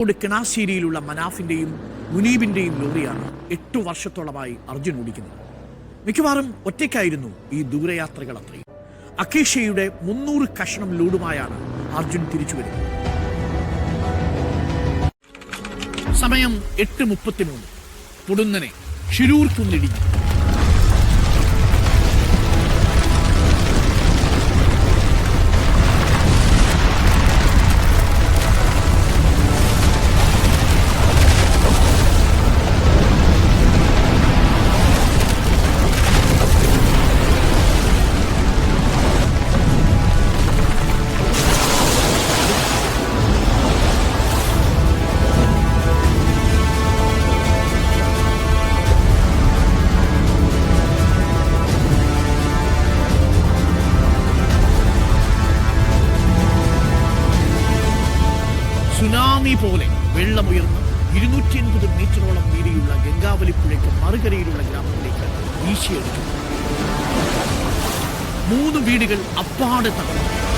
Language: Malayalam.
കോഴിക്കോട് കിണാശ്ശേരിയിലുള്ള മനാഫിന്റെയും മുനീബിന്റെയും ലോറിയാണ് എട്ടു വർഷത്തോളമായി അർജുൻ ഓടിക്കുന്നത്. മിക്കവാറും ഒറ്റയ്ക്കായിരുന്നു ഈ ദൂരയാത്രകൾ അത്രയും. അക്കേഷ്യയുടെ മുന്നൂറ് കഷണം ലോഡുമായാണ് അർജുൻ തിരിച്ചു വരുന്നത്. സമയം എട്ട് മുപ്പത്തിമൂന്ന്. പൊടുന്നനെ ഷിരൂർ കുന്നിടിഞ്ഞു സുനാമി പോലെ വെള്ളമുയർന്ന് ഇരുന്നൂറ്റി അൻപത് മീറ്ററോളം വീതിയുള്ള ഗംഗാവലി പുഴയ്ക്ക് മറുകരയിലുള്ള ഗ്രാമത്തിലേക്ക് വീശിയെടുത്തു. മൂന്ന് വീടുകൾ അപ്പാടെ തകർന്നു.